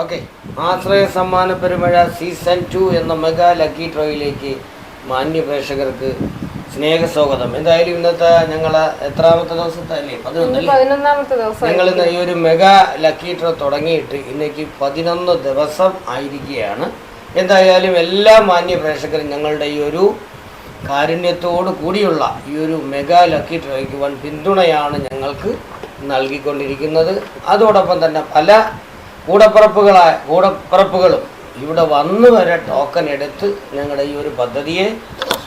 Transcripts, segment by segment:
Okay. Ashraya സമ്മാന പെരുമഴ season two എന്ന മെഗാ ലക്കി ഡ്രോയിലേക്ക് മാന്യ പ്രേക്ഷകർക്ക് സ്നേഹസ്വാഗതം. എന്തായാലും ഇന്നത്തെ ഞങ്ങൾ എത്രാമത്തെ ദിവസത്തെ അല്ലേ ദിവസം ഞങ്ങൾ ഇന്ന് ഈ ഒരു മെഗാ ലക്കി ഡ്രോ തുടങ്ങിയിട്ട് ഇന്നേക്ക് പതിനൊന്ന് ദിവസം ആയിരിക്കുകയാണ്. എന്തായാലും എല്ലാ മാന്യ പ്രേക്ഷകരും ഞങ്ങളുടെ ഈ ഒരു കാരുണ്യത്തോട് കൂടിയുള്ള ഈ ഒരു മെഗാ ലക്കി ഡ്രോയ്ക്ക് വൺ പിന്തുണയാണ് ഞങ്ങൾക്ക് നൽകിക്കൊണ്ടിരിക്കുന്നത്. അതോടൊപ്പം തന്നെ പല കൂടപ്പിറപ്പുകളായ കൂടപ്പിറപ്പുകളും ഇവിടെ വന്നു വരെ ടോക്കൺ എടുത്ത് ഞങ്ങളുടെ ഈ ഒരു പദ്ധതിയെ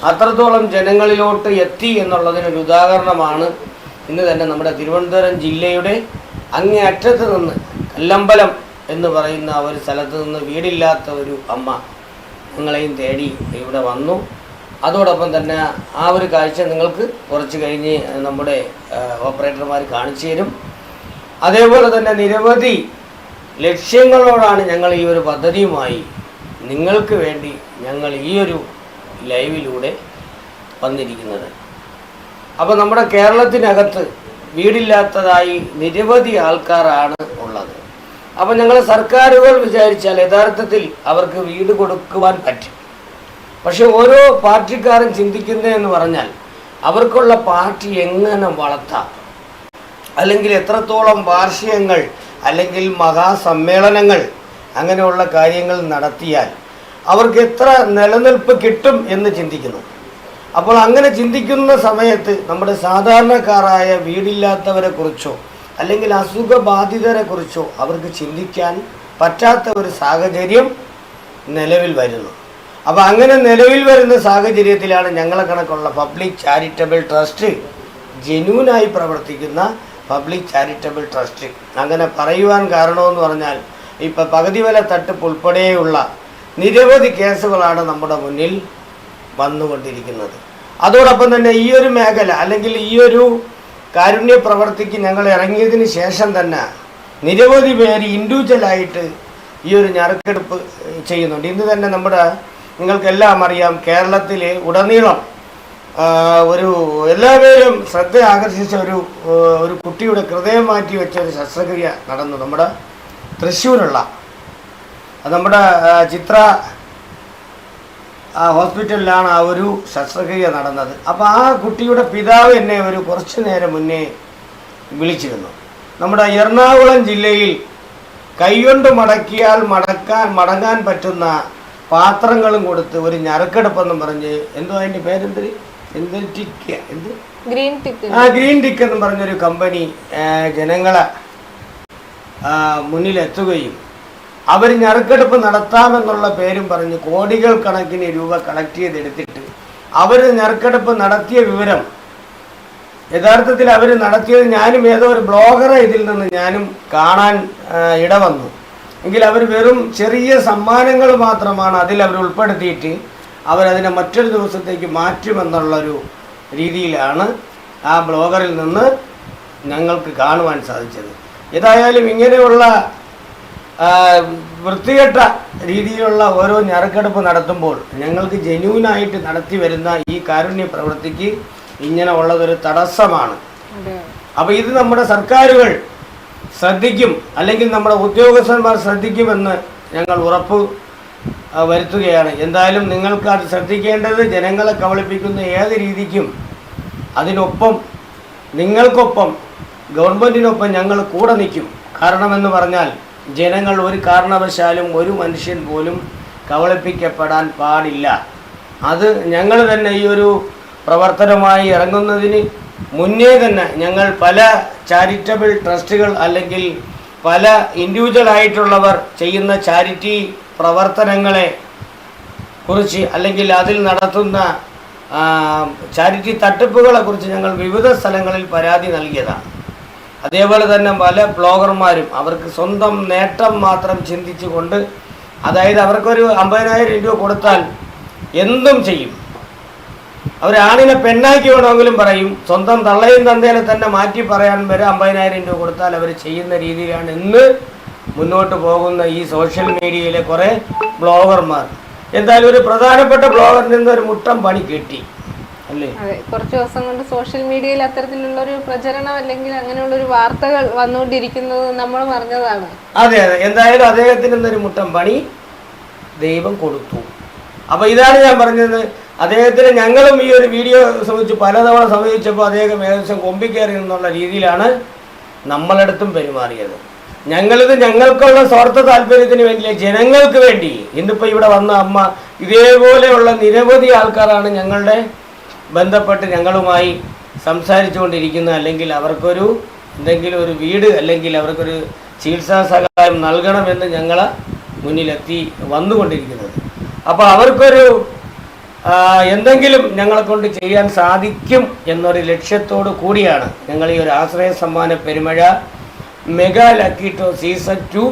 അത്രത്തോളം ജനങ്ങളിലോട്ട് എത്തി എന്നുള്ളതിനൊരു ഉദാഹരണമാണ് ഇന്ന് തന്നെ നമ്മുടെ തിരുവനന്തപുരം ജില്ലയുടെ അങ്ങേ അറ്റത്ത് നിന്ന് കല്ലമ്പലം എന്ന് പറയുന്ന ഒരു സ്ഥലത്ത് നിന്ന് വീടില്ലാത്ത ഒരു അമ്മ ഞങ്ങളെയും തേടി ഇവിടെ വന്നു. അതോടൊപ്പം തന്നെ ആ ഒരു കാഴ്ച നിങ്ങൾക്ക് കുറച്ച് കഴിഞ്ഞ് നമ്മുടെ ഓപ്പറേറ്റർമാർ കാണിച്ചു തരും. അതേപോലെ തന്നെ നിരവധി ലക്ഷ്യങ്ങളോടാണ് ഞങ്ങൾ ഈ ഒരു പദ്ധതിയുമായി നിങ്ങൾക്ക് വേണ്ടി ഞങ്ങൾ ഈ ഒരു ലൈവിലൂടെ വന്നിരിക്കുന്നത്. അപ്പോൾ നമ്മുടെ കേരളത്തിനകത്ത് വീടില്ലാത്തതായി നിരവധി ആൾക്കാരാണ് ഉള്ളത്. അപ്പോൾ ഞങ്ങൾ സർക്കാരുകൾ വിചാരിച്ചാൽ യഥാർത്ഥത്തിൽ അവർക്ക് വീട് കൊടുക്കുവാൻ പറ്റും. പക്ഷെ ഓരോ പാർട്ടിക്കാരും ചിന്തിക്കുന്നതെന്ന് പറഞ്ഞാൽ അവർക്കുള്ള പാർട്ടി എങ്ങനെ വളർത്താം? അല്ലെങ്കിൽ എത്രത്തോളം വാർഷികങ്ങൾ അല്ലെങ്കിൽ മഹാസമ്മേളനങ്ങൾ അങ്ങനെയുള്ള കാര്യങ്ങൾ നടത്തിയാൽ അവർക്ക് എത്ര നിലനിൽപ്പ് കിട്ടും എന്ന് ചിന്തിക്കുന്നു. അപ്പോൾ അങ്ങനെ ചിന്തിക്കുന്ന സമയത്ത് നമ്മുടെ സാധാരണക്കാരായ വീടില്ലാത്തവരെ കുറിച്ചോ അല്ലെങ്കിൽ അസുഖബാധിതരെ കുറിച്ചോ അവർക്ക് ചിന്തിക്കാൻ പറ്റാത്ത ഒരു സാഹചര്യം നിലവിൽ വരുന്നു. അപ്പോൾ അങ്ങനെ നിലവിൽ വരുന്ന സാഹചര്യത്തിലാണ് ഞങ്ങളെ കണക്കുള്ള പബ്ലിക് ചാരിറ്റബിൾ ട്രസ്റ്റ് ജെന്യൂനായി പ്രവർത്തിക്കുന്ന പബ്ലിക് ചാരിറ്റബിൾ ട്രസ്റ്റ് അങ്ങനെ പറയുവാൻ കാരണമെന്ന് പറഞ്ഞാൽ ഇപ്പം പകുതി വില തട്ടിപ്പ് ഉൾപ്പെടെയുള്ള നിരവധി കേസുകളാണ് നമ്മുടെ മുന്നിൽ വന്നുകൊണ്ടിരിക്കുന്നത്. അതോടൊപ്പം തന്നെ ഈ ഒരു മേഖല അല്ലെങ്കിൽ ഈ ഒരു കാരുണ്യ പ്രവർത്തിക്ക് ഞങ്ങൾ ഇറങ്ങിയതിന് ശേഷം തന്നെ നിരവധി പേര് ഇൻഡിവിജ്വലായിട്ട് ഈ ഒരു ഞറുക്കെടുപ്പ് ചെയ്യുന്നുണ്ട്. ഇന്ന് തന്നെ നമ്മുടെ നിങ്ങൾക്കെല്ലാം അറിയാം കേരളത്തിലെ ഉടനീളം ഒരു എല്ലാവരും ശ്രദ്ധ ആകർഷിച്ച ഒരു ഒരു കുട്ടിയുടെ ഹൃദയം മാറ്റി വെച്ച ഒരു ശസ്ത്രക്രിയ നടന്നു. നമ്മുടെ തൃശ്ശൂരുള്ള നമ്മുടെ ചിത്ര ഹോസ്പിറ്റലിലാണ് ആ ഒരു ശസ്ത്രക്രിയ നടന്നത്. അപ്പോൾ ആ കുട്ടിയുടെ പിതാവ് എന്നെ ഒരു കുറച്ച് നേരം മുന്നേ വിളിച്ചിരുന്നു. നമ്മുടെ എറണാകുളം ജില്ലയിൽ കൈകൊണ്ട് മടക്കിയാൽ മടക്കാൻ മടങ്ങാൻ പറ്റുന്ന പാത്രങ്ങളും കൊടുത്ത് ഒരു ഞറുക്കെടുപ്പെന്നും പറഞ്ഞ് എന്തോ അതിന്റെ പേരെന്ത് എന്ത് ടിക്ക എന്ത്? ഗ്രീൻ ടിക്ക് ആ ഗ്രീൻ ടിക്ക് എന്ന് പറഞ്ഞൊരു കമ്പനി ജനങ്ങളെ മുന്നിലെത്തുകയും അവർ ഞറുക്കെടുപ്പ് നടത്താമെന്നുള്ള പേരും പറഞ്ഞ് കോടികൾ കണക്കിന് രൂപ കളക്ട് ചെയ്തെടുത്തിട്ട് അവർ ഞറുക്കെടുപ്പ് നടത്തിയ വിവരം യഥാർത്ഥത്തിൽ അവർ നടത്തിയത് ഞാനും ഏതോ ഒരു ബ്ലോഗറെ ഇതിൽ നിന്ന് ഞാനും കാണാൻ ഇടവന്നു. എങ്കിൽ അവർ വെറും ചെറിയ സമ്മാനങ്ങൾ മാത്രമാണ് അതിൽ അവർ ഉൾപ്പെടുത്തിയിട്ട് അവരതിനെ മറ്റൊരു ദിവസത്തേക്ക് മാറ്റുമെന്നുള്ളൊരു രീതിയിലാണ് ആ ബ്ലോഗറിൽ നിന്ന് ഞങ്ങൾക്ക് കാണുവാൻ സാധിച്ചത്. ഏതായാലും ഇങ്ങനെയുള്ള വൃത്തികെട്ട രീതിയിലുള്ള ഓരോ ഞറുക്കെടുപ്പ് നടത്തുമ്പോൾ ഞങ്ങൾക്ക് ജെന്യൂനായിട്ട് നടത്തി വരുന്ന ഈ കാരുണ്യ പ്രവൃത്തിക്ക് ഇങ്ങനെ ഉള്ളതൊരു തടസ്സമാണ്. അപ്പോൾ ഇത് നമ്മുടെ സർക്കാരുകൾ ശ്രദ്ധിക്കും അല്ലെങ്കിൽ നമ്മുടെ ഉദ്യോഗസ്ഥന്മാർ ശ്രദ്ധിക്കുമെന്ന് ഞങ്ങൾ ഉറപ്പ് വരുത്തുകയാണ്. എന്തായാലും നിങ്ങൾക്ക് അത് ശ്രദ്ധിക്കേണ്ടത് ജനങ്ങളെ കബളിപ്പിക്കുന്ന ഏത് രീതിക്കും അതിനൊപ്പം നിങ്ങൾക്കൊപ്പം ഗവൺമെന്റിനൊപ്പം ഞങ്ങൾ കൂടെ നിൽക്കും. കാരണമെന്ന് പറഞ്ഞാൽ ജനങ്ങൾ ഒരു കാരണവശാലും ഒരു മനുഷ്യൻ പോലും കബളിപ്പിക്കപ്പെടാൻ പാടില്ല. അത് ഞങ്ങൾ തന്നെ ഈ ഒരു പ്രവർത്തനമായി ഇറങ്ങുന്നതിന് മുന്നേ തന്നെ ഞങ്ങൾ പല ചാരിറ്റബിൾ ട്രസ്റ്റുകൾ അല്ലെങ്കിൽ പല ഇൻഡിവിജ്വൽ ആയിട്ടുള്ളവർ ചെയ്യുന്ന ചാരിറ്റി പ്രവർത്തനങ്ങളെ കുറിച്ച് അല്ലെങ്കിൽ അതിൽ നടത്തുന്ന ചാരിറ്റി തട്ടിപ്പുകളെ കുറിച്ച് ഞങ്ങൾ വിവിധ സ്ഥലങ്ങളിൽ പരാതി നൽകിയതാണ്. അതേപോലെ തന്നെ പല ബ്ലോഗർമാരും അവർക്ക് സ്വന്തം നേട്ടം മാത്രം ചിന്തിച്ചുകൊണ്ട് അതായത് അവർക്കൊരു അമ്പതിനായിരം രൂപ കൊടുത്താൽ എന്തും ചെയ്യും. അവരാണിനെ പെണ്ണാക്കി വേണമെങ്കിലും പറയും സ്വന്തം തള്ളയും തന്തേനെ തന്നെ മാറ്റി പറയാൻ വരെ അമ്പതിനായിരം രൂപ കൊടുത്താൽ അവർ ചെയ്യുന്ന രീതിയിലാണ് ഇന്ന് മുന്നോട്ട് പോകുന്ന ഈ സോഷ്യൽ മീഡിയയിലെ കുറേ ബ്ലോഗർമാർ. എന്തായാലും ഒരു പ്രധാനപ്പെട്ട ബ്ലോഗറിൽ നിന്ന് ഒരു മുട്ടം പണി കിട്ടി. അല്ലേ? കുറച്ച് ദിവസം കൊണ്ട് സോഷ്യൽ മീഡിയയിൽ അത്തരത്തിലുള്ള ഒരു പ്രചരണം അല്ലെങ്കിൽ അങ്ങനെയുള്ള ഒരു വാർത്തകൾ വന്നുകൊണ്ടിരിക്കുന്നത് നമ്മൾ പറഞ്ഞതാണ് അതെ അതെ. എന്തായാലും അദ്ദേഹത്തിന് ഒരു മുട്ടം പണി ദൈവം കൊടുത്തു. അപ്പൊ ഇതാണ് ഞാൻ പറഞ്ഞത്. അദ്ദേഹത്തിന് ഞങ്ങളും ഈ ഒരു വീഡിയോ സംബന്ധിച്ച് പലതവണ സമീപിച്ചപ്പോൾ അദ്ദേഹം ഏകദേശം കൊമ്പിക്കേറി എന്നുള്ള രീതിയിലാണ് നമ്മളടുത്തും പെരുമാറിയത്. ഞങ്ങളിത് ഞങ്ങൾക്കുള്ള സ്വാർത്ഥ താല്പര്യത്തിന് വേണ്ടിയില്ല ജനങ്ങൾക്ക് വേണ്ടി. ഇന്നിപ്പോൾ ഇവിടെ വന്ന അമ്മ ഇതേപോലെയുള്ള നിരവധി ആൾക്കാരാണ് ഞങ്ങളുടെ ബന്ധപ്പെട്ട് ഞങ്ങളുമായി സംസാരിച്ചുകൊണ്ടിരിക്കുന്നത്. അല്ലെങ്കിൽ അവർക്കൊരു എന്തെങ്കിലും ഒരു വീട് അല്ലെങ്കിൽ അവർക്കൊരു ചികിത്സാ സഹായം നൽകണമെന്ന് ഞങ്ങൾ മുന്നിലെത്തി വന്നുകൊണ്ടിരിക്കുന്നത്. അപ്പോൾ അവർക്കൊരു എന്തെങ്കിലും ഞങ്ങളെ കൊണ്ട് ചെയ്യാൻ സാധിക്കും എന്നൊരു ലക്ഷ്യത്തോടു കൂടിയാണ് ഞങ്ങൾ ഈ ഒരു ആശ്രയ സമ്മാന പെരുമഴ മെഗാ ലക്കി സീസൺ ടു